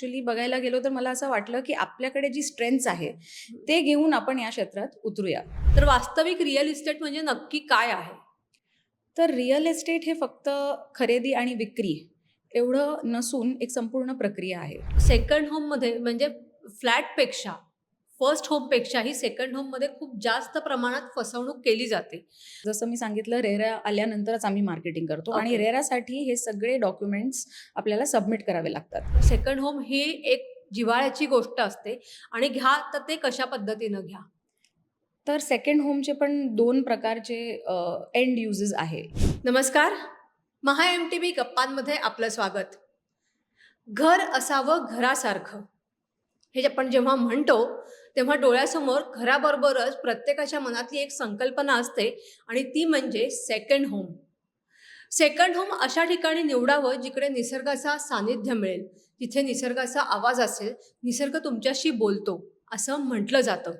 Actually बघायला गेलो तर मला असं वाटलं की आपल्याकडे जी स्ट्रेंथ्स आहे ते घेऊन आपण या क्षेत्रात उतरूया. तर वास्तविक रिअल इस्टेट म्हणजे नक्की काय आहे? तर रिअल एस्टेट हे फक्त खरेदी आणि विक्री एवढं नसून एक संपूर्ण प्रक्रिया आहे. सेकंड होममध्ये म्हणजे फ्लॅटपेक्षा फर्स्ट होमपेक्षाही सेकंड होममध्ये खूप जास्त प्रमाणात फसवणूक केली जाते. जसं मी सांगितलं रेरा आल्यानंतरच आम्ही मार्केटिंग करतो आणि. रेरासाठी हे सगळे डॉक्युमेंट्स आपल्याला सबमिट करावे लागतात. सेकंड होम ही एक जिव्हाळ्याची गोष्ट असते आणि घ्या तर ते कशा पद्धतीनं घ्या? तर सेकंड होमचे पण दोन प्रकारचे एंड युजेस आहे. नमस्कार. महा एम टी व्ही गप्पांमध्ये आपलं स्वागत. घर असावं घरासारखं. हे आपण जेव्हा म्हणतो तेव्हा डोळ्यासमोर घराबरोबरच प्रत्येकाच्या मनातली एक संकल्पना असते आणि ती म्हणजे सेकंड होम सेकंड होम अशा ठिकाणी निवडावं जिकडे निसर्गाचा सानिध्य मिळेल. तिथे निसर्गाचा आवाज असेल निसर्ग तुमच्याशी बोलतो असं म्हटलं जातं.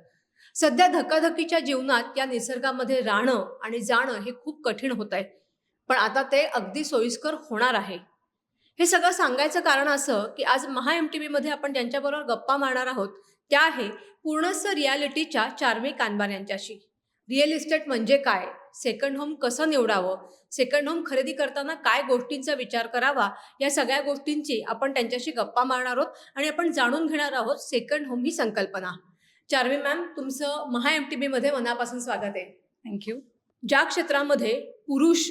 सध्या धकाधकीच्या जीवनात या निसर्गामध्ये राहणं आणि जाणं हे खूप कठीण होत आहे. पण आता ते अगदी सोयीस्कर होणार आहे. हे सगळं सांगायचं कारण असं की आज महा एम टी व्हीमध्ये आपण ज्यांच्याबरोबर गप्पा मारणार आहोत त्या आहे पूर्णस्थ रियालिटीच्या चार्मी कानबार यांच्याशी रिअल इस्टेट म्हणजे काय? सेकंड होम कसं निवडावं? सेकंड होम खरेदी करताना काय गोष्टींचा विचार करावा? या सगळ्या गोष्टींची आपण त्यांच्याशी गप्पा मारणार आहोत आणि आपण जाणून घेणार आहोत सेकंड होम ही संकल्पना. चार्मी मॅम तुमचं महा एम टी व्हीमध्ये मनापासून स्वागत आहे. थँक्यू ज्या क्षेत्रामध्ये पुरुष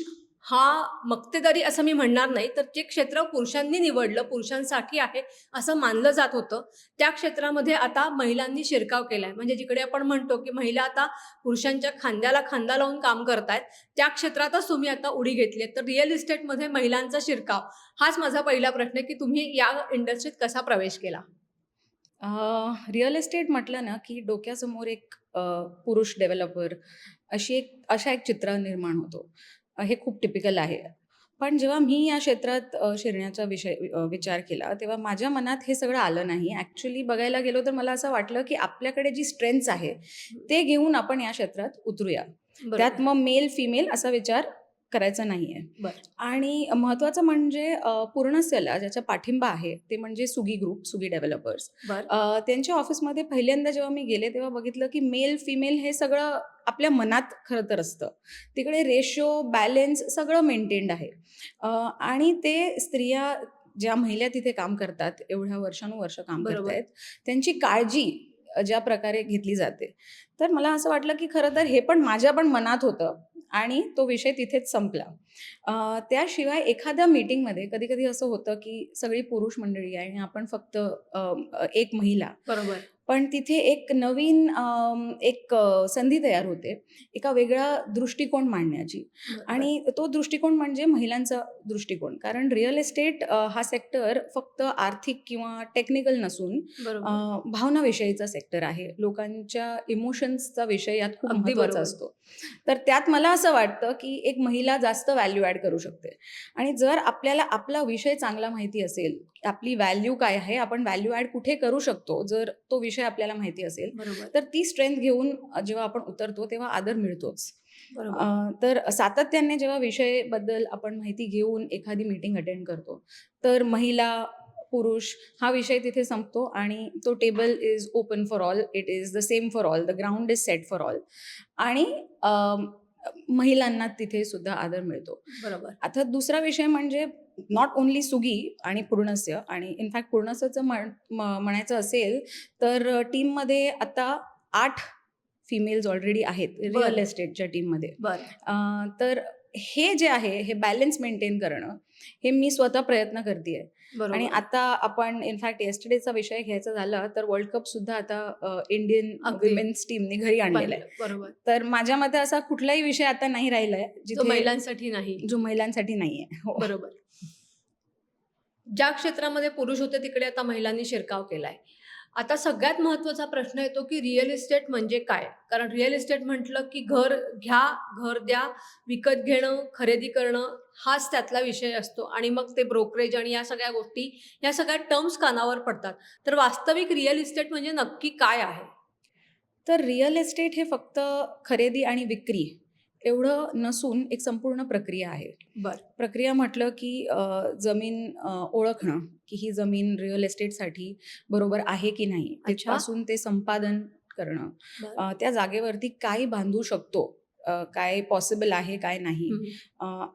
हा मक्तेदारी असं मी म्हणणार नाही तर जे क्षेत्र पुरुषांनी निवडलं पुरुषांसाठी आहे असं मानलं जात होतं त्या क्षेत्रामध्ये आता महिलांनी शिरकाव केलाय. म्हणजे जिकडे आपण म्हणतो की महिला आता पुरुषांच्या खांद्याला खांदा लावून काम करतायत त्या क्षेत्रातच तुम्ही आता उडी घेतली तर रिअल इस्टेटमध्ये महिलांचा शिरकाव हाच माझा पहिला प्रश्न की तुम्ही या इंडस्ट्रीत कसा प्रवेश केला? रिअल इस्टेट म्हटलं ना की डोक्यासमोर एक पुरुष डेव्हलपर अशी एक अशा एक चित्र निर्माण होतो. हे खूप टिपिकल आहे. पण जेव्हा मी या क्षेत्रात शिरण्याचा विषय विचार केला तेव्हा माझ्या मनात हे सगळं आलं नाही. ॲक्च्युली बघायला गेलो तर मला असं वाटलं की आपल्याकडे जी स्ट्रेंथ्स आहे ते घेऊन आपण या क्षेत्रात उतरूया. त्यात मग मेल फिमेल असा विचार करायचा नाही आहे. आणि महत्त्वाचं म्हणजे अ, पूर्णसेला ज्याचा पाठिंबा आहे ते म्हणजे सुगी ग्रुप सुगी डेव्हलपर्स. त्यांच्या ऑफिसमध्ये पहिल्यांदा जेव्हा मी गेले तेव्हा बघितलं की मेल फिमेल हे सगळं आपल्या मनात खरं तर असतं. तिकडे रेशो बॅलेन्स सगळं मेंटेन्ड आहे. आणि ते स्त्रिया ज्या महिला तिथे काम करतात एवढ्या वर्षानुवर्ष काम. करत आहेत त्यांची काळजी ज्या प्रकारे घेतली जाते. तर मला असं वाटलं की खरं तर हे पण माझ्या पण मनात होतं. आणि तो विषय तिथेच संपला. त्याशिवाय एखाद्या मीटिंगमध्ये कधी कधी असं होतं की सगळी पुरुष मंडळी आहे आणि आपण फक्त एक महिला. बरोबर. पण तिथे एक नवीन एक संधी तयार होते एका वेगळा दृष्टिकोन मांडण्याची. आणि तो दृष्टिकोन म्हणजे महिलांचा दृष्टिकोन. कारण रिअल एस्टेट अ, हा सेक्टर फक्त आर्थिक किंवा टेक्निकल नसून भावनाविषयीचा सेक्टर आहे. लोकांच्या इमोशन्सचा विषय यात खूप बरोबर. असतो. तर त्यात मला असं वाटतं की एक महिला जास्त व्हॅल्यू ॲड करू शकते. आणि जर आपल्याला आपला विषय चांगला माहिती असेल आपली व्हॅल्यू काय आहे आपण व्हॅल्यू ॲड कुठे करू शकतो जर तो विषय आपल्याला माहिती असेल बरोबर. तर ती स्ट्रेंथ घेऊन जेव्हा आपण उतरतो तेव्हा आदर मिळतोच. तर सातत्याने जेव्हा विषयाबद्दल आपण माहिती घेऊन एखादी मीटिंग अटेंड करतो तर महिला पुरुष हा विषय तिथे संपतो आणि तो table is open for all it is the same for all the ground is set for all आणि महिलांना तिथे सुद्धा आदर मिळतो. बरोबर. आता दुसरा विषय म्हणजे नॉट ओन्ली सुगी आणि पूर्णस्य आणि इनफॅक्ट पूर्णस्यचं म्हण म्हणायचं असेल तर टीममध्ये आता आठ फिमेल्स ऑलरेडी आहेत रिअल. एस्टेटच्या टीममध्ये तर हे जे आहे हे बॅलन्स मेंटेन करणं हे मी स्वतः प्रयत्न करते आणि आता आपण इनफॅक्ट येस्टरडेचा विषय घ्यायचा झाला तर वर्ल्ड कप सुद्धा आता इंडियन. विमेन्स टीमने घरी आणलेला आहे. बरोबर. तर माझ्या मते असा कुठलाही विषय आता नाही राहिलाय जो जिथे महिलांसाठी नाही. जो महिलांसाठी नाहीये. हो. बरोबर. ज्या क्षेत्रामध्ये पुरुष होते तिकडे आता महिलांनी शिरकाव केलाय. आता सगळ्यात महत्त्वाचा प्रश्न येतो की रिअल इस्टेट म्हणजे काय? कारण रिअल इस्टेट म्हटलं की घर घ्या घर द्या विकत घेणं खरेदी करणं हाच त्यातला विषय असतो. आणि मग ते ब्रोकरेज आणि या सगळ्या गोष्टी या सगळ्या टर्म्स कानावर पडतात. तर वास्तविक रिअल इस्टेट म्हणजे नक्की काय आहे? तर रिअल इस्टेट हे फक्त खरेदी आणि विक्री. एवढं नसून एक संपूर्ण प्रक्रिया आहे. बर. प्रक्रिया म्हटलं की जमीन ओळखणं की ही जमीन रिअल एस्टेटसाठी बरोबर आहे की नाही. तिथपासून ते संपादन करणं. त्या जागेवरती काय बांधू शकतो. काय पॉसिबल आहे काय नाही.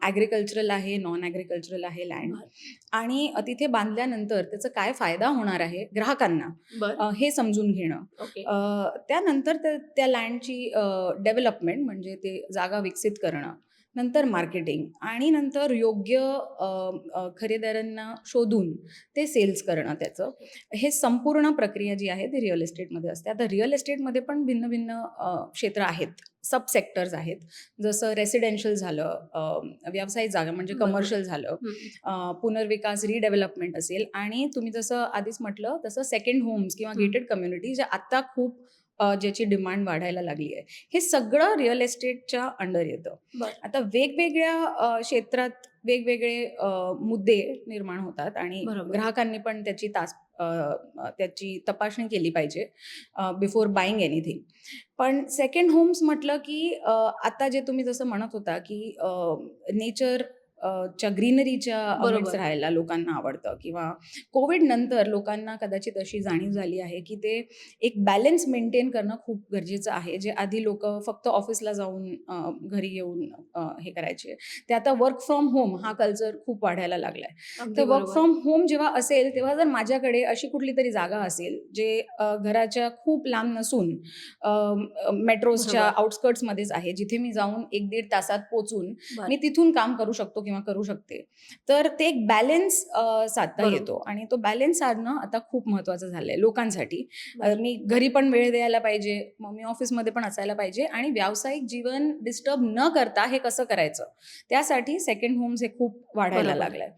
ॲग्रिकल्चरल आहे नॉन ॲग्रिकल्चरल आहे लँड. आणि तिथे बांधल्यानंतर त्याचा काय फायदा होणार आहे ग्राहकांना? हे समजून घेणं. त्यानंतर त्या त्या लँडची डेव्हलपमेंट म्हणजे ते जागा विकसित करणं. नंतर मार्केटिंग आणि नंतर योग्य खरेदीदारांना शोधून ते सेल्स करणं त्याचं. हे संपूर्ण प्रक्रिया जी आहे ती रिअल एस्टेटमध्ये असते. आता रिअल एस्टेटमध्ये पण भिन्न भिन्न क्षेत्र आहेत. सब सेक्टर्स आहेत. जसं रेसिडेन्शियल झालं व्यावसायिक जागा म्हणजे. कमर्शियल झालं पुनर्विकास रिडेव्हलपमेंट असेल आणि तुम्ही जसं आधीच म्हटलं तसं सेकंड होम्स किंवा. गेटेड कम्युनिटी जे आता खूप अ, ज्याची डिमांड वाढायला लागली आहे हे सगळं रिअल एस्टेटच्या अंडर येतं बर. आता वेगवेगळ्या अ, क्षेत्रात वेगवेगळे अ, मुद्दे निर्माण होतात आणि बरोबर. ग्राहकांनी पण त्याची तास अ, अ, त्याची तपासणी केली पाहिजे बिफोर बाईंग एनिथिंग पण सेकंड होम्स म्हटलं की अ, आता जे तुम्ही जसं म्हणत होता की नेचर च्या ग्रीनरीच्या राहायला लोकांना आवडतं किंवा कोविड नंतर लोकांना कदाचित अशी जाणीव झाली आहे की ते एक बॅलन्स मेंटेन करणं खूप गरजेचं आहे जे आधी लोक फक्त ऑफिसला जाऊन घरी येऊन हे करायचे ते आता वर्क फ्रॉम होम हा कल्चर खूप वाढायला लागलाय तर वर्क. फ्रॉम होम जेव्हा असेल तेव्हा जर माझ्याकडे अशी कुठली तरी जागा असेल जे घराच्या खूप लांब नसून मेट्रोजच्या बरोबर. आउटस्कर्ट्समध्येच आहे जिथे मी जाऊन एक दीड तासात पोचून. मी तिथून काम करू शकतो किंवा करू शकते तर ते एक बॅलन्स साधता. येतो आणि तो बॅलन्स साधणं आता खूप महत्वाचं झालंय लोकांसाठी. मी घरी पण वेळ द्यायला पाहिजे मग मी ऑफिसमध्ये पण असायला पाहिजे आणि व्यावसायिक जीवन डिस्टर्ब न करता हे कसं करायचं त्यासाठी सेकंड होम्स हे खूप वाढायला. लागलंय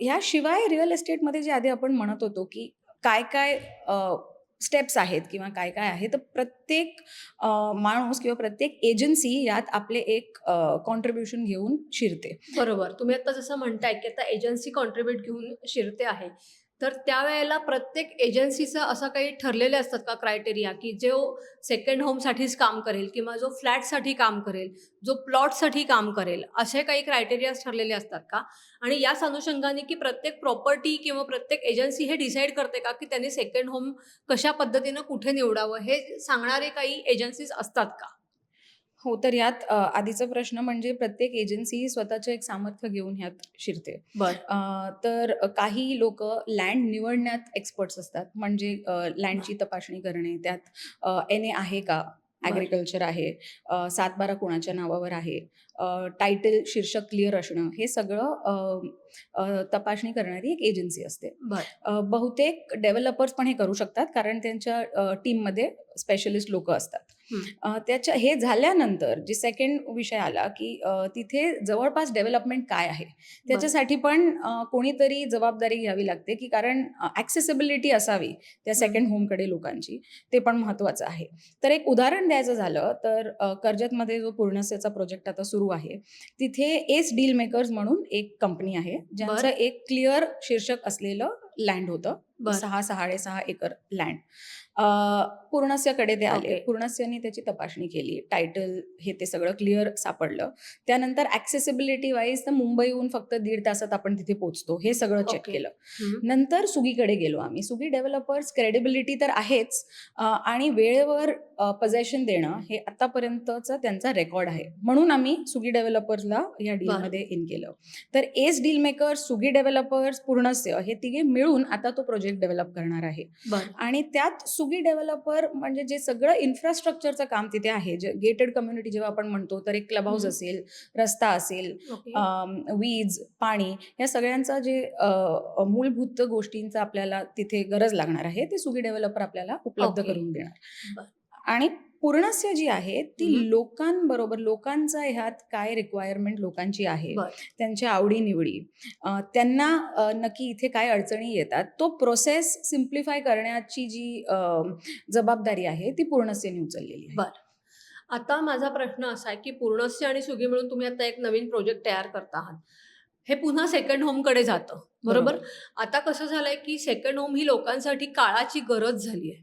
ह्याशिवाय रिअल एस्टेटमध्ये जे आधी आपण म्हणत होतो की काय काय स्टेप्स आहेत किंवा काय काय आहे तर प्रत्येक माणूस किंवा प्रत्येक एजन्सी यात आपले एक कॉन्ट्रीब्युशन घेऊन शिरते. बरोबर. तुम्ही आता जसं म्हणताय की आता एजन्सी कॉन्ट्रीब्युट घेऊन शिरते आहे. तर त्यावेळेला प्रत्येक एजन्सीचं असं काही ठरलेले असतात का क्रायटेरिया की जो सेकंड होमसाठीच काम करेल किंवा जो फ्लॅटसाठी काम करेल जो प्लॉटसाठी काम करेल असे काही क्रायटेरियाज ठरलेले असतात का? आणि याच अनुषंगाने की प्रत्येक प्रॉपर्टी किंवा प्रत्येक एजन्सी हे डिसाईड करते का की त्यांनी सेकंड होम कशा पद्धतीनं कुठे निवडावं हे सांगणारे काही एजन्सीज असतात का? हो तर यात आधीचा प्रश्न म्हणजे प्रत्येक एजन्सी स्वतःचं एक सामर्थ्य घेऊन ह्यात शिरते. बर. तर काही लोक लँड निवडण्यात एक्सपर्ट्स असतात. म्हणजे लँडची तपासणी करणे त्यात एन ए आहे का? ॲग्रिकल्चर आहे. अ, सातबारा कोणाच्या नावावर आहे? टायटल शीर्षक क्लिअर असणं हे सगळं तपासणी करणारी एक एजन्सी असते. बर. बहुतेक डेव्हलपर्स पण हे करू शकतात कारण त्यांच्या टीममध्ये स्पेशलिस्ट लोक असतात. त्याच्या हे झाल्यानंतर जे सेकंड विषय आला की तिथे जवळपास डेव्हलपमेंट काय आहे? त्याच्यासाठी पण कोणीतरी जबाबदारी घ्यावी लागते की कारण ॲक्सेसिबिलिटी असावी त्या सेकंड होमकडे लोकांची. ते पण महत्त्वाचं आहे. तर एक उदाहरण द्यायचं झालं तर कर्जतमध्ये जो पूर्णसेचा प्रोजेक्ट आता सुरू आहे तिथे एस डील मेकर्स म्हणून एक कंपनी आहे ज्यांचं एक क्लिअर शीर्षक असलेलं लँड होतं. सहा साडेसहा एकर लँड पूर्णस्यकडे ते आले. पूर्णस्यनी त्याची तपासणी केली. टायटल हे ते सगळं क्लिअर सापडलं. त्यानंतर ॲक्सेसिबिलिटी वाईज तर मुंबईहून फक्त दीड तासात आपण तिथे पोहोचतो. हे सगळं चेक. केलं. नंतर सुगीकडे गेलो आम्ही. सुगी डेव्हलपर्स क्रेडिबिलिटी तर आहेच. आणि वेळेवर पजेशन देणं हे आतापर्यंतचा त्यांचा रेकॉर्ड आहे. म्हणून आम्ही सुगी डेव्हलपर्सला या डीलमध्ये इन केलं. तर ace deal makers Sugi developers पूर्णस्य हे तिघे मिळून आता तो प्रोजेक्ट डेव्हलप करणार आहे आणि त्यात सुगी डेव्हलपर म्हणजे जे सगळं इन्फ्रास्ट्रक्चरचं काम तिथे आहे जे गेटेड कम्युनिटी जेव्हा आपण म्हणतो तर एक क्लब हाऊस. असेल रस्ता असेल वीज पाणी या सगळ्यांचा जे मूलभूत गोष्टींचा आपल्याला तिथे गरज लागणार आहे ते सुगी डेव्हलपर आपल्याला उपलब्ध. करून देणार. आणि पूर्णस्य जी आहे ती. लोकांबरोबर लोकांचा ह्यात काय रिक्वायरमेंट लोकांची आहे? त्यांच्या आवडीनिवडी. त्यांना नक्की इथे काय अडचणी येतात तो प्रोसेस सिम्प्लिफाय करण्याची जी जबाबदारी आहे ती पूर्णसेने उचललेली आहे. बर. आता माझा प्रश्न असा आहे की पूर्णस्य आणि सुगी मिळून तुम्ही आता एक नवीन प्रोजेक्ट तयार करता आहात. हे पुन्हा सेकंड होमकडे जातं बरोबर? आता कसं झालंय की सेकंड होम ही लोकांसाठी काळाची गरज झाली आहे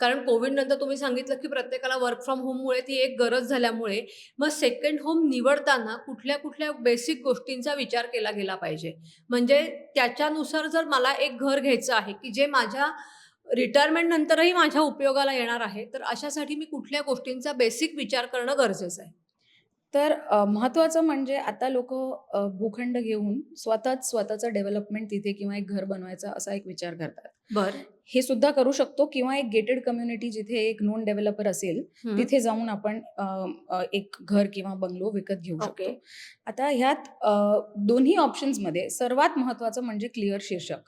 कारण कोविड नंतर तुम्ही सांगितलं की प्रत्येकाला वर्क फ्रॉम होममुळे ती एक गरज झाल्यामुळे मग सेकंड होम निवडताना कुठल्या कुठल्या बेसिक गोष्टींचा विचार केला गेला पाहिजे? म्हणजे त्याच्यानुसार जर मला एक घर घ्यायचं आहे की जे माझ्या रिटायरमेंट नंतरही माझ्या उपयोगाला येणार आहे तर अशासाठी मी कुठल्या गोष्टींचा बेसिक विचार करणं गरजेचं आहे? तर महत्त्वाचं म्हणजे आता लोक भूखंड घेऊन स्वतःच स्वतःचं डेव्हलपमेंट तिथे किंवा एक घर बनवायचा असा एक विचार करतात. बरं. हे सुद्धा करू शकतो किंवा एक गेटेड कम्युनिटी जिथे एक नोन डेव्हलपर असेल तिथे जाऊन आपण एक घर किंवा बंगलो विकत घेऊ शकतो. आता ह्यात दोन्ही ऑप्शन्समध्ये सर्वात महत्त्वाचं म्हणजे क्लिअर शीर्षक.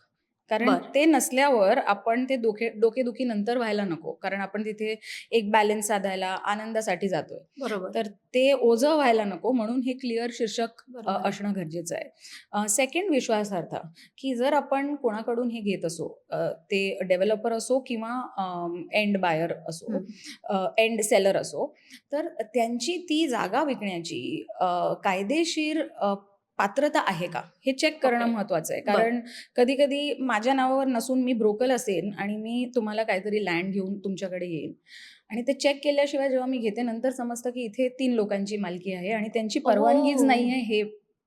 कारण. ते नसल्यावर आपण ते डोके डोकेदुखी नंतर व्हायला नको कारण आपण तिथे एक बॅलन्स साधायला आनंदासाठी जातोय बरोबर तर ते ओझं व्हायला नको म्हणून हे क्लिअर शीर्षक. असणं गरजेचं आहे सेकंड विश्वासार्थ की जर आपण कोणाकडून हे घेत असो ते डेव्हलपर असो किंवा एंड बायर असो. एंड सेलर असो तर त्यांची ती जागा विकण्याची कायदेशीर पात्रता आहे का हे चेक करणं Okay. महत्वाचं आहे. कारण कधी कधी माझ्या नावावर नसून मी ब्रोकल असेन आणि मी तुम्हाला काहीतरी लँड घेऊन तुमच्याकडे येईन आणि ते चेक केल्याशिवाय जेव्हा मी घेते नंतर समजतं की इथे तीन लोकांची मालकी आहे आणि त्यांची परवानगीच. नाही आहे हे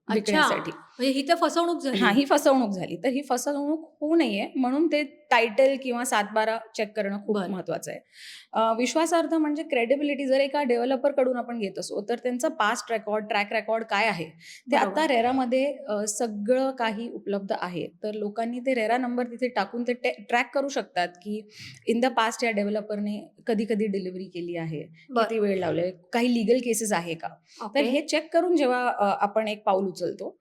विकण्यासाठी म्हणजे ही तर फसवणूक झाली. हा ही फसवणूक झाली. तर ही फसवणूक होऊ नये म्हणून ते टायटल किंवा सातबारा चेक करणं खूप. महत्वाचं आहे. विश्वासार्थ म्हणजे क्रेडिबिलिटी जर एका डेव्हलपरकडून आपण घेत असो तर त्यांचा पास्ट रेकॉर्ड ट्रॅक रेकॉर्ड काय आहे? ते. आता रेरामध्ये सगळं काही उपलब्ध आहे. तर लोकांनी ते रेरा नंबर तिथे टाकून ते ट्रॅक करू शकतात की इन द पास्ट या डेव्हलपरने कधी कधी डिलिव्हरी केली आहे. किती वेळ लावले काही लिगल केसेस आहे का? तर. हे चेक करून जेव्हा आपण एक पाऊल उचलतो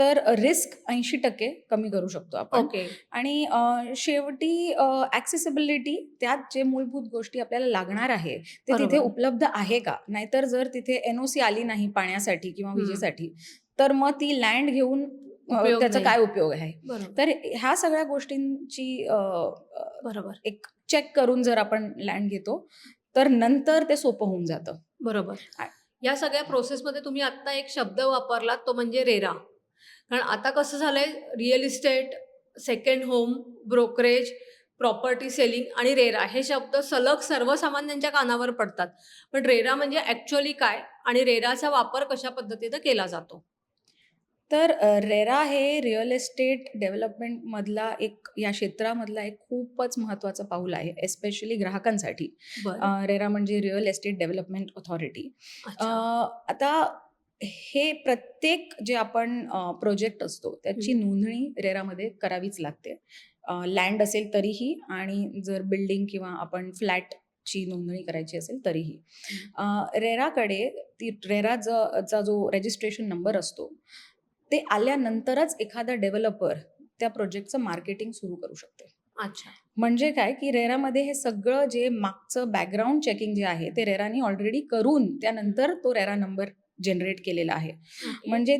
तर रिस्क ऐंशी टक्के कमी करू शकतो आपण. ओके. आणि शेवटी ऍक्सेसिबिलिटी त्यात जे मूलभूत गोष्टी आपल्याला लागणार आहे ते तिथे. उपलब्ध आहे का? नाहीतर जर तिथे एनओसी आली नाही पाण्यासाठी किंवा. विजेसाठी तर मग ती लँड घेऊन त्याचा. काय उपयोग आहे? तर ह्या सगळ्या गोष्टींची बरोबर. एक चेक करून जर आपण लँड घेतो तर नंतर ते सोपं होऊन जातं. बरोबर. या सगळ्या प्रोसेसमध्ये तुम्ही आत्ता एक शब्द वापरलात तो म्हणजे रेरा. कारण आता कसं झालंय real estate second home brokerage property selling आणि रेरा हे शब्द सलग सर्वसामान्यांच्या कानावर पडतात. पण रेरा म्हणजे ॲक्च्युअली काय आणि रेराचा वापर कशा पद्धतीनं केला जातो? तर रेरा हे रिअल एस्टेट डेव्हलपमेंट मधला एक या क्षेत्रामधला एक खूपच महत्त्वाचं पाऊल आहे एस्पेशली ग्राहकांसाठी. रेरा म्हणजे रिअल एस्टेट डेव्हलपमेंट ऑथॉरिटी आता हे प्रत्येक जे आपण प्रोजेक्ट असतो त्याची नोंदणी रेरामध्ये करावीच लागते. लँड असेल तरीही आणि जर बिल्डिंग किंवा आपण फ्लॅटची नोंदणी करायची असेल तरीही. रेराकडे ती रेरा ज- चा जो रजिस्ट्रेशन नंबर असतो ते आल्यानंतरच एखादा डेव्हलपर त्या प्रोजेक्टचं मार्केटिंग सुरू करू शकते. अच्छा. म्हणजे काय की रेरामध्ये हे सगळं जे मागचं बॅकग्राऊंड चेकिंग जे आहे ते रेरानी ऑलरेडी करून त्यानंतर तो रेरा नंबर जनरेट केलेला आहे. म्हणजे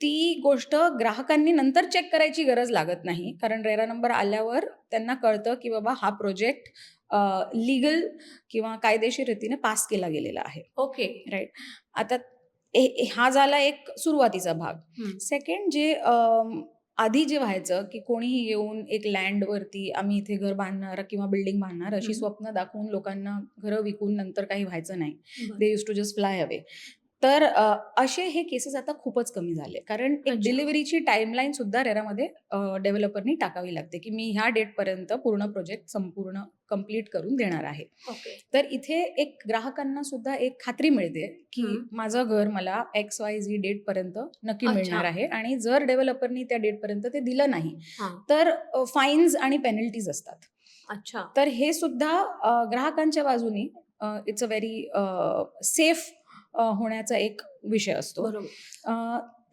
ती गोष्ट ग्राहकांनी नंतर चेक करायची गरज लागत नाही. कारण रेरा नंबर आल्यावर त्यांना कळतं की बाबा हा प्रोजेक्ट लिगल किंवा कायदेशीर रीतीने पास केला गेलेला आहे. ओके राईट आता ए- हा झाला एक सुरुवातीचा भाग. सेकंड जे आधी जे व्हायचं की कोणीही येऊन एक लँडवरती आम्ही इथे घर बांधणार किंवा बिल्डिंग बांधणार अशी. स्वप्न दाखवून लोकांना घरं विकून नंतर काही व्हायचं नाही. They use to just fly away तर असे हे केसेस आता खूपच कमी झाले कारण. डिलिव्हरीची टाइमलाईन सुद्धा रेरामध्ये डेव्हलपरनी टाकावी लागते की मी ह्या डेटपर्यंत पूर्ण प्रोजेक्ट संपूर्ण कंप्लीट करून देणार आहे तर इथे एक ग्राहकांना सुद्धा एक खात्री मिळते की. माझं घर मला एक्स वाय झी डेट पर्यंत नक्की. मिळणार आहे आणि जर डेव्हलपरनी त्या डेट पर्यंत ते दिलं नाही तर फाईन्स आणि पेनल्टीज असतात अच्छा तर हे सुद्धा ग्राहकांच्या बाजूनी इट्स अ व्हेरी सेफ होण्याचा एक विषय असतो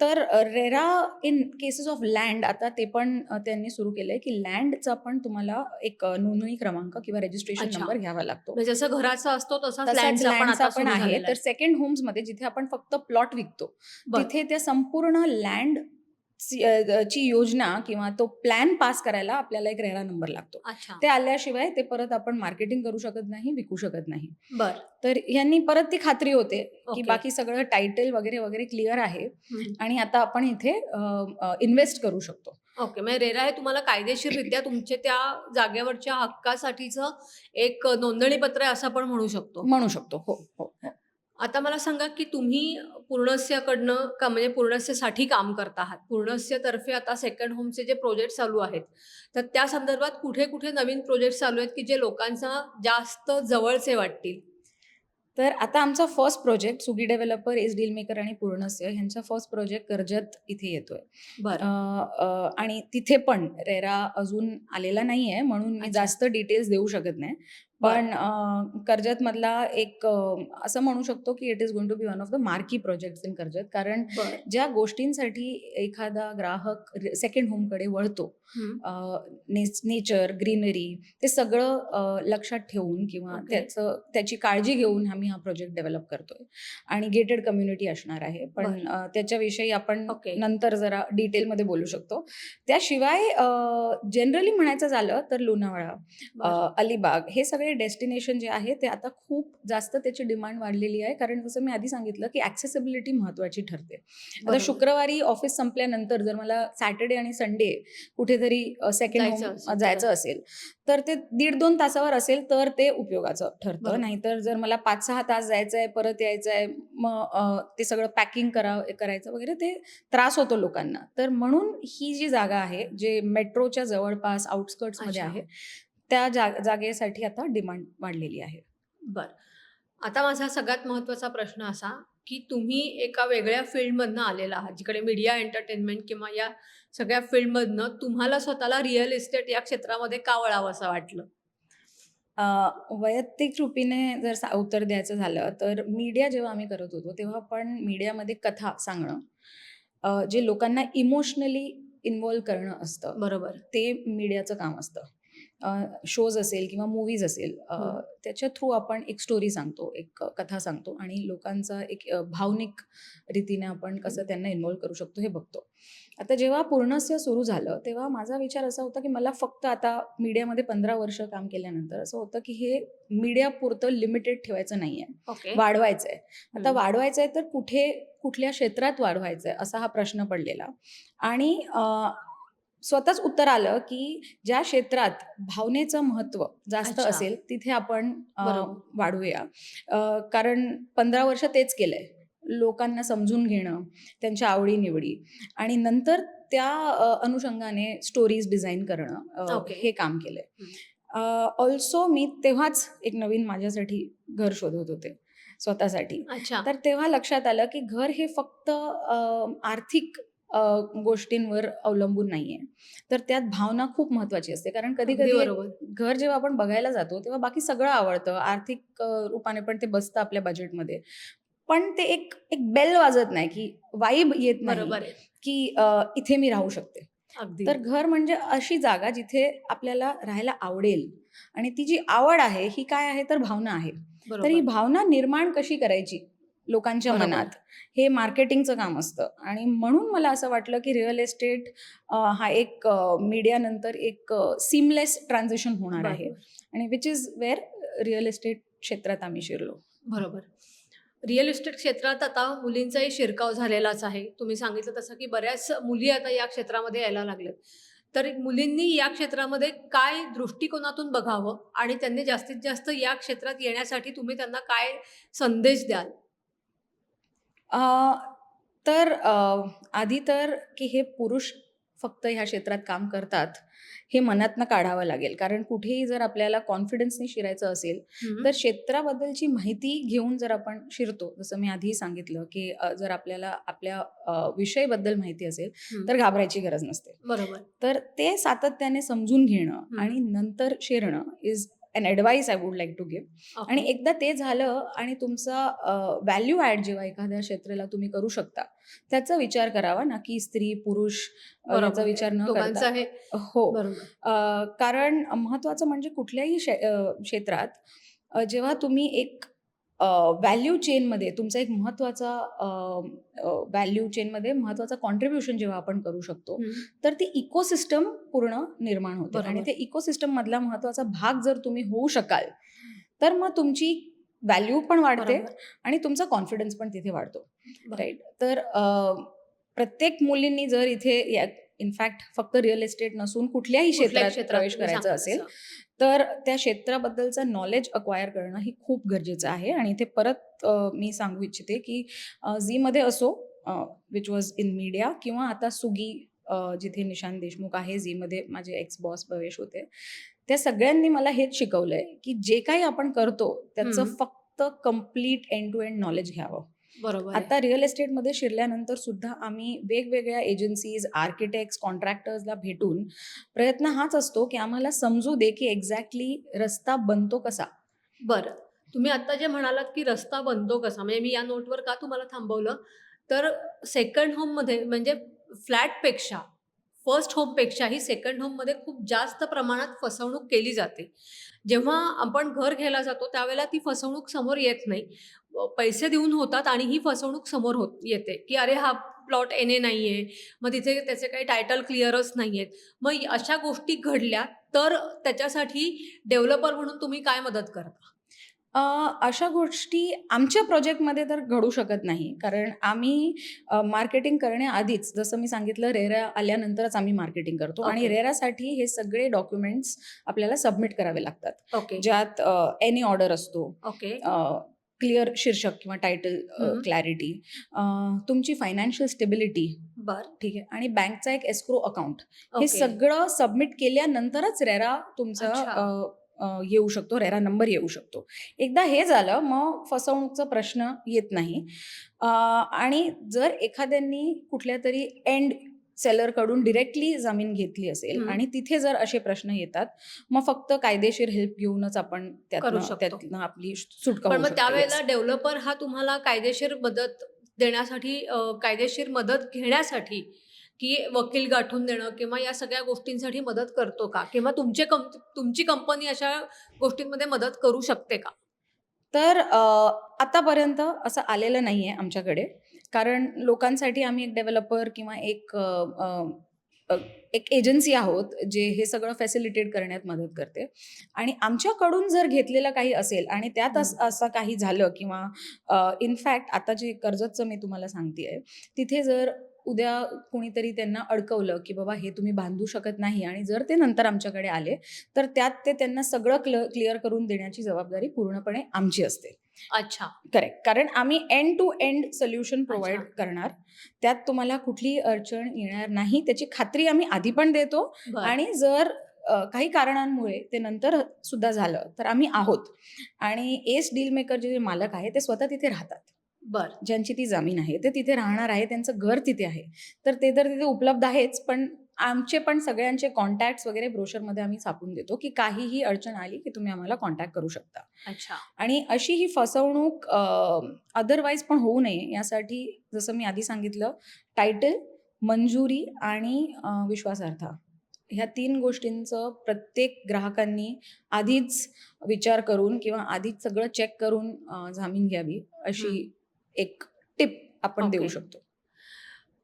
तर RERA in cases of land आता ते पण त्यांनी सुरू केलंय की लँडचा पण तुम्हाला एक नोंदणी क्रमांक किंवा रजिस्ट्रेशन. नंबर घ्यावा लागतो म्हणजे जसं घराचा असतो लँडचा पण आहे तर. सेकंड होम्समध्ये जिथे आपण फक्त प्लॉट विकतो. तिथे त्या संपूर्ण लँड ची योजना किंवा तो प्लॅन पास करायला आपल्याला एक रेरा नंबर लागतो. ते आल्याशिवाय ते परत आपण मार्केटिंग करू शकत नाही विकू शकत नाही. बर. तर यांनी परत ती खात्री होते की. बाकी सगळं टायटल वगैरे वगैरे क्लिअर आहे. आणि आता आपण इथे इन्व्हेस्ट करू शकतो. ओके. म्हणजे रेरा हे तुम्हाला कायदेशीररित्या तुमच्या त्या जागेवरच्या हक्कासाठीचं एक नोंदणीपत्र आहे असं आपण म्हणू शकतो. म्हणू शकतो. हो हो हो. आता मला सांगा की तुम्ही पूर्णस्यकडनं का म्हणजे पूर्णस्यसाठी काम करता आहात? पूर्णस्यतर्फे आता सेकंड होमचे जे प्रोजेक्ट चालू आहेत तर त्या संदर्भात कुठे कुठे नवीन प्रोजेक्ट चालू आहेत की जे लोकांना जास्त जवळचे वाटतील? तर आता आमचा first project Sugi developers deal maker आणि पूर्णस्य ह्यांचा फर्स्ट प्रोजेक्ट कर्जत इथे येतोय. बरं. आणि तिथे पण रेरा अजून आलेला नाही आहे म्हणून मी. जास्त डिटेल्स देऊ शकत नाही. पण अ, कर्जतमधला एक असं म्हणू शकतो की it is going to be one of the marquee projects in Karjat कारण ज्या गोष्टींसाठी एखादा ग्राहक सेकंड होमकडे वळतो. नेचर ग्रीनरी ते सगळं लक्षात ठेवून किंवा. त्याचं त्याची काळजी घेऊन आम्ही हा प्रोजेक्ट डेव्हलप करतोय. आणि गेटेड कम्युनिटी असणार आहे. पण त्याच्याविषयी आपण. नंतर जरा डिटेलमध्ये बोलू शकतो. त्याशिवाय जनरली म्हणायचं झालं तर लोणावळा अलिबाग हे सगळे डेस्टिनेशन जे आहे ते आता खूप जास्त त्याची डिमांड वाढलेली आहे. कारण जसं मी आधी सांगितलं की ॲक्सेसिबिलिटी महत्वाची ठरते. आता. शुक्रवारी ऑफिस संपल्यानंतर जर मला सॅटर्डे आणि संडे कुठेतरी सेकंड जायचं होम असेल तर. ते दीड दोन तासावर असेल तर ते उपयोगाचं ठरतं. नाहीतर जर मला पाच सहा तास जायचं आहे परत यायचं आहे मग ते सगळं पॅकिंग करा करायचं वगैरे ते त्रास होतो लोकांना. तर म्हणून ही जी जागा आहे जे मेट्रोच्या जवळपास आउटस्कर्ट्समध्ये अच्छा. आहे त्या जा जागेसाठी आता डिमांड वाढलेली आहे. बर. आता माझा सगळ्यात महत्त्वाचा प्रश्न असा की तुम्ही एका वेगळ्या फील्डमधनं आलेला आहात जिकडे मीडिया एंटरटेनमेंट किंवा या सगळ्या फील्डमधनं तुम्हाला स्वतःला रिअल इस्टेट या क्षेत्रामध्ये का वळावं असं वाटलं? वैयक्तिक रूपीने जर सा- उत्तर द्यायचं झालं तर मीडिया जेव्हा आम्ही करत होतो तेव्हा पण मीडियामध्ये कथा सांगणं जे लोकांना इमोशनली इन्व्हॉल्व करणं असतं बरोबर. ते मीडियाचं काम असतं. शोज असेल किंवा मूवीज असेल हं. त्याच्या थ्रू आपण एक स्टोरी सांगतो एक कथा सांगतो आणि लोकांचा एक भावनिक रीतीने आपण कसं त्यांना इन्व्हॉल्व करू शकतो हे बघतो. आता जेव्हा पूर्णस्य सुरू झालं तेव्हा माझा विचार असा होता की मला फक्त आता मीडियामध्ये पंधरा वर्ष काम केल्यानंतर असं होतं की हे मीडिया पुरतं लिमिटेड ठेवायचं नाही आहे ओके वाढवायचं आहे आता हम्म. वाढवायचं आहे तर कुठे कुठल्या क्षेत्रात वाढवायचं आहे असा हा प्रश्न पडलेला आणि स्वतःच उत्तर आलं की ज्या क्षेत्रात भावनेचं महत्त्व जास्त. असेल तिथे आपण. वाढवूया कारण पंधरा वर्ष तेच केलंय लोकांना समजून घेणं त्यांच्या आवडीनिवडी आणि नंतर त्या अनुषंगाने स्टोरीज डिझाईन करणं Okay. हे काम केलंय. ऑल्सो मी तेव्हाच एक नवीन माझ्यासाठी घर शोधत होते स्वतःसाठी. अच्छा. तर तेव्हा लक्षात आलं की घर हे फक्त आर्थिक गोष्टींवर अवलंबून नाहीये. तर त्यात भावना खूप महत्वाची असते. कारण कधी कधी बरोबर. घर जेव्हा आपण बघायला जातो तेव्हा बाकी सगळं आवडतं. आर्थिक रूपाने पण ते बसतं आपल्या बजेटमध्ये पण ते एक एक बेल वाजत नाही की वाईब येत नाही बरोबर की इथे मी राहू शकते. अगदी. तर घर म्हणजे अशी जागा जिथे आपल्याला राहायला आवडेल. आणि ती जी आवड आहे ही काय आहे तर भावना आहे. तर ही भावना निर्माण कशी करायची लोकांच्या. मनात? हे मार्केटिंगचं काम असतं. आणि म्हणून मला असं वाटलं की रिअल एस्टेट हा एक मीडिया नंतर एक सिमलेस ट्रान्झिशन होणार आहे. आणि which is where real estate क्षेत्रात आम्ही शिरलो. बरोबर. रिअल इस्टेट क्षेत्रात आता मुलींचाही शिरकाव झालेलाच आहे. तुम्ही सांगितलं तसं की बऱ्याच मुली आता या क्षेत्रामध्ये यायला लागल्यात. तर मुलींनी या क्षेत्रामध्ये काय दृष्टिकोनातून बघावं आणि त्यांनी जास्तीत जास्त या क्षेत्रात येण्यासाठी तुम्ही त्यांना काय संदेश द्याल? तर आधी तर की हे पुरुष फक्त ह्या क्षेत्रात काम करतात. हे मनातनं काढावं लागेल कारण कुठेही जर आपल्याला कॉन्फिडन्सने शिरायचं असेल तर क्षेत्राबद्दलची माहिती घेऊन जर आपण शिरतो जसं मी आधी सांगितलं की जर आपल्याला आपल्या विषयबद्दल माहिती असेल. तर घाबरायची गरज नसते बरोबर तर ते सातत्याने समजून घेणं. आणि नंतर शिरणं is an advice I would like to give. आणि एकदा ते झालं आणि तुमचा व्हॅल्यू ॲड जेव्हा एखाद्या क्षेत्राला तुम्ही करू शकता त्याचा विचार करावा ना की स्त्री पुरुष याचा. विचार न करता. हो. कारण महत्त्वाचं म्हणजे कुठल्याही क्षेत्रात जेव्हा तुम्ही एक व्हॅल्यू चेनमध्ये तुमचा एक महत्त्वाचा व्हॅल्यू चेनमध्ये महत्त्वाचा कॉन्ट्रीब्युशन जेव्हा आपण करू शकतो. तर ती इकोसिस्टम पूर्ण निर्माण होते आणि. ते इकोसिस्टम मधला महत्त्वाचा भाग जर तुम्ही होऊ शकाल तर मग तुमची व्हॅल्यू पण वाढते. आणि तुमचा कॉन्फिडन्स पण तिथे वाढतो. राईट तर प्रत्येक मुलींनी जर इथे इनफॅक्ट फक्त रिअल इस्टेट नसून कुठल्याही क्षेत्रात प्रवेश करायचा असेल. तर त्या क्षेत्राबद्दलचं नॉलेज अक्वायर करणं ही खूप गरजेचं आहे आणि ते परत मी सांगू इच्छिते की झीमध्ये असो विच वॉज इन मीडिया किंवा आता सुगी जिथे निशांत देशमुख आहे झीमध्ये माझे एक्स बॉस प्रवेश होते त्या सगळ्यांनी मला हेच शिकवलंय की जे काही आपण करतो त्याचं. फक्त complete end to end knowledge घ्यावं बरोबर. आता रिअल एस्टेटमध्ये शिरल्यानंतर सुद्धा आम्ही वेगवेगळ्या एजन्सीज आर्किटेक्ट्स कॉन्ट्रॅक्टर्सला भेटून प्रयत्न हाच असतो की आम्हाला समजू दे की एक्झॅक्टली रस्ता बनतो कसा. बरं. तुम्ही आता जे म्हणालात की रस्ता बनतो कसा म्हणजे मी या नोटवर का तुम्हाला थांबवलं? तर सेकंड होममध्ये म्हणजे फ्लॅटपेक्षा फर्स्ट होमपेक्षाही सेकंड होममध्ये खूप जास्त प्रमाणात फसवणूक केली जाते. जेव्हा आपण घर घ्यायला जातो त्यावेळेला ती फसवणूक समोर येत नाही. पैसे देऊन होतात आणि ही फसवणूक समोर होत येते की अरे हा प्लॉट एने नाही आहे मग तिथे त्याचे काही टायटल क्लिअरच नाही आहेत मग अशा गोष्टी घडल्या तर त्याच्यासाठी डेव्हलपर म्हणून तुम्ही काय मदत करता? अ, अशा गोष्टी आमच्या प्रोजेक्टमध्ये तर घडू शकत नाही. कारण आम्ही मार्केटिंग करण्याआधीच जसं मी सांगितलं रेरा आल्यानंतरच आम्ही मार्केटिंग करतो. आणि. रेरासाठी हे सगळे डॉक्युमेंट्स आपल्याला सबमिट करावे लागतात. ओके ज्यात एनी ऑर्डर असतो. ओके क्लिअर शीर्षक किंवा टायटल. क्लॅरिटी तुमची फायनान्शियल स्टेबिलिटी बर. ठीक आहे. आणि बँकचा एक एस्क्रो अकाउंट हे ओके. सगळं सबमिट केल्यानंतरच रेरा तुमचा अच्छा. अ, अ, येऊ शकतो रेरा नंबर येऊ शकतो एकदा हे झालं मग फसवणूकचा प्रश्न येत नाही आणि जर एखाद्यांनी कुठल्या तरी एंड सेलरकडून डिरेक्टली जमीन घेतली असेल. आणि तिथे जर असे प्रश्न येतात मग फक्त कायदेशीर हेल्प घेऊनच आपण त्यातनं आपली सुटका पण मग. त्यावेळेला. डेव्हलपर हा तुम्हाला कायदेशीर मदत देण्यासाठी कायदेशीर मदत घेण्यासाठी की वकील गाठून देणं किंवा या सगळ्या गोष्टींसाठी मदत करतो का? किंवा तुमचे कं तुमची कंपनी अशा गोष्टींमध्ये मदत करू शकते का? तर आतापर्यंत असं आलेलं नाही आहे आमच्याकडे. कारण लोकांसाठी आम्ही एक डेव्हलपर किंवा एक एक एजन्सी आहोत जे हे सगळं फॅसिलिटेट करण्यात मदत करते. आणि आमच्याकडून जर घेतलेलं काही असेल आणि त्यात अस- असं काही झालं किंवा इनफॅक्ट आता जे कर्जतचं मी तुम्हाला सांगते तिथे जर उद्या कुणीतरी त्यांना अडकवलं की बाबा हे तुम्ही बांधू शकत नाही आणि जर ते नंतर आमच्याकडे आले तर त्यात ते त्यांना सगळं क्लिअर करून देण्याची जबाबदारी पूर्णपणे आमची असते. अच्छा. करेक्ट कारण आम्ही end to end solution provide. करणार. त्यात तुम्हाला कुठलीही अडचण येणार नाही. त्याची खात्री आम्ही आधी पण देतो आणि जर काही कारणांमुळे ते नंतर सुद्धा झालं तर आम्ही आहोत. आणि एस डील मेकर जे मालक आहे ते स्वतः तिथे राहतात. बर. ज्यांची ती जमीन आहे ते तिथे राहणार आहे त्यांचं घर तिथे आहे. तर ते तर तिथे उपलब्ध आहेच पण आमचे पण सगळ्यांचे कॉन्टॅक्ट वगैरे ब्रोशरमध्ये आम्ही छापून देतो की काहीही अडचण आली की तुम्ही आम्हाला कॉन्टॅक्ट करू शकता. अच्छा. आणि अशी ही फसवणूक अदरवाईज पण होऊ नये यासाठी जसं मी आधी सांगितलं टायटल मंजुरी आणि अ, विश्वासार्हता ह्या तीन गोष्टींचं प्रत्येक ग्राहकांनी आधीच विचार करून किंवा आधीच सगळं चेक करून जामीन घ्यावी अशी एक टिप आपण देऊ. शकतो.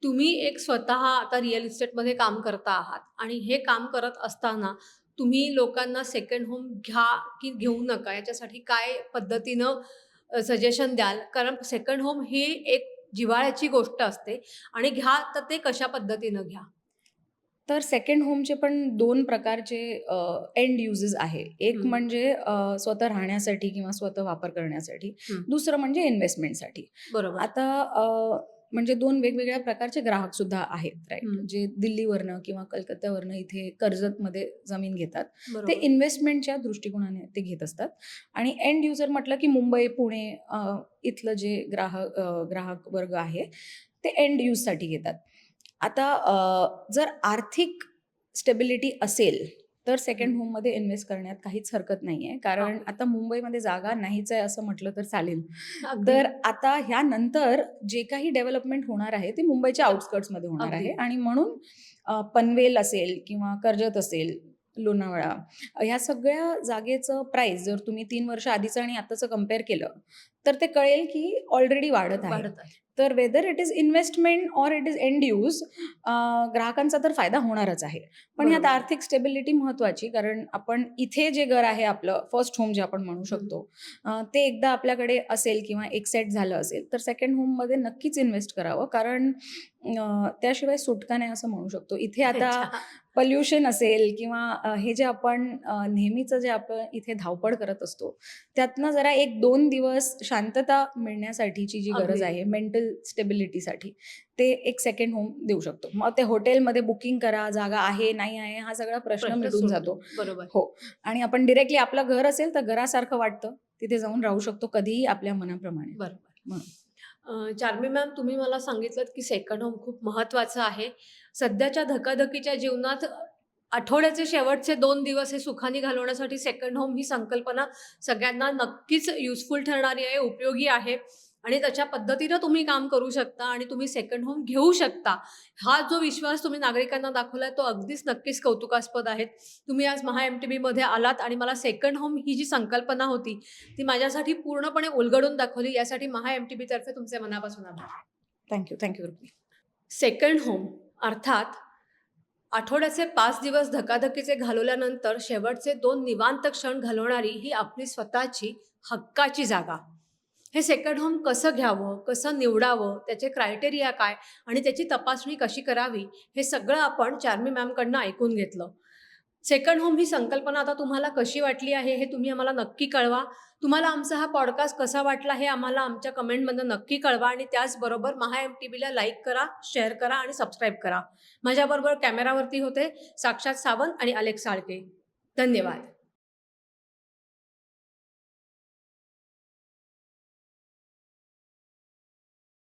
तुम्ही एक स्वतः आता रिअल इस्टेटमध्ये काम करता आहात आणि हे काम करत असताना तुम्ही लोकांना सेकंड होम घ्या की घेऊ नका याच्यासाठी काय पद्धतीनं सजेशन द्याल? कारण सेकंड होम ही एक जिव्हाळ्याची गोष्ट असते आणि घ्या तर ते कशा पद्धतीनं घ्या? तर सेकंड होमचे पण दोन प्रकारचे एंड युजेस आहे. एक. म्हणजे स्वतः राहण्यासाठी किंवा स्वतः वापर करण्यासाठी. दुसरं म्हणजे इन्व्हेस्टमेंटसाठी बरोबर. आता म्हणजे दोन वेगवेगळ्या प्रकारचे ग्राहक सुद्धा आहेत राईट. जे दिल्लीवरनं किंवा कलकत्त्यावरनं इथे कर्जतमध्ये जमीन घेतात. ते इन्व्हेस्टमेंटच्या दृष्टिकोनाने ते घेत असतात. आणि एंड युजर म्हटलं की मुंबई पुणे इथलं जे ग्राहक ग्राहक वर्ग आहे ते एंड यूजसाठी घेतात. आता जर आर्थिक स्टेबिलिटी असेल तर सेकंड हम्म. होममध्ये इन्व्हेस्ट करण्यात काहीच हरकत नाही आहे कारण. आता मुंबईमध्ये जागा नाहीच आहे असं म्हटलं तर चालेल. तर आता ह्यानंतर जे काही डेव्हलपमेंट होणार आहे ते मुंबईच्या आउटस्कर्ट्समध्ये होणार. आहे आणि म्हणून पनवेल असेल किंवा कर्जत असेल लोणावळा ह्या सगळ्या जागेचं प्राईस जर तुम्ही तीन वर्ष आधीचं आणि आताचं कंपेअर केलं तर ते कळेल की ऑलरेडी वाढत आहे तर whether it is investment or it is end use ग्राहकांचा तर फायदा होणारच आहे पण ह्यात. आर्थिक स्टेबिलिटी महत्वाची कारण आपण इथे जे घर आहे आपलं फर्स्ट होम जे आपण म्हणू शकतो ते एकदा आपल्याकडे असेल किंवा एक सेट झालं असेल तर सेकंड होममध्ये नक्कीच इन्व्हेस्ट करावं कारण त्याशिवाय सुटका नाही असं म्हणू शकतो इथे आता. पल्युशन असेल किंवा हे जे आपण नेहमीचं जे आपण इथे धावपळ करत असतो त्यातनं जरा एक दोन दिवस शांतता मिळण्यासाठीची जी गरज. आहे मेंटल स्टेबिलिटीसाठी ते एक सेकंड होम देऊ शकतो. मग ते हॉटेलमध्ये बुकिंग करा जागा आहे नाही आहे हा सगळा प्रश्न मिटून सुटतो. जातो. बरोबर. हो. आणि आपण डिरेक्टली आपलं घर असेल तर घरासारखं वाटतं. तिथे जाऊन राहू शकतो कधीही आपल्या मनाप्रमाणे. बरोबर. म्हणून. चार्मी मॅम तुम्ही मला सांगितलं की सेकंड होम खूप महत्त्वाचं आहे. सध्याच्या धकाधकीच्या जीवनात आठवड्याचे शेवटचे दोन दिवस हे सुखाने घालवण्यासाठी सेकंड होम ही संकल्पना सगळ्यांना नक्कीच युजफुल ठरणारी आहे उपयोगी आहे. आणि त्याच्या पद्धतीनं तुम्ही काम करू शकता आणि तुम्ही सेकंड होम घेऊ शकता. हा जो विश्वास तुम्ही नागरिकांना दाखवला तो अगदीच नक्कीच कौतुकास्पद आहे. तुम्ही आज महा एम टी बीमध्ये आलात आणि मला सेकंड होम ही जी संकल्पना होती ती माझ्यासाठी पूर्णपणे उलगडून दाखवली. यासाठी महा एम टी बीतर्फे तुमचे मनापासून आभार. Thank you thank you rupee second home अर्थात आठवड्याचे पाच दिवस धकाधकीचे घालवल्यानंतर शेवटचे दोन निवांत क्षण घालवणारी ही आपली स्वतःची हक्काची जागा. हे सेकंड होम कसं घ्यावं कसं निवडावं त्याचे क्रायटेरिया काय आणि त्याची तपासणी कशी करावी हे सगळं आपण चार्मी मॅमकडनं ऐकून घेतलं. सेकंड होम ही संकल्पना आता तुम्हाला कशी वाटली आहे हे तुम्ही आम्हाला नक्की कळवा. तुम्हाला आमचा हा पॉडकास्ट कसा वाटला हे आम्हाला आमच्या कमेंटमध्ये नक्की कळवा आणि त्याचबरोबर महा एम टी बीला लाईक करा शेअर करा आणि सबस्क्राईब करा. माझ्याबरोबर कॅमेरावरती होते साक्षात सावंत आणि अलेक्स साळके. धन्यवाद.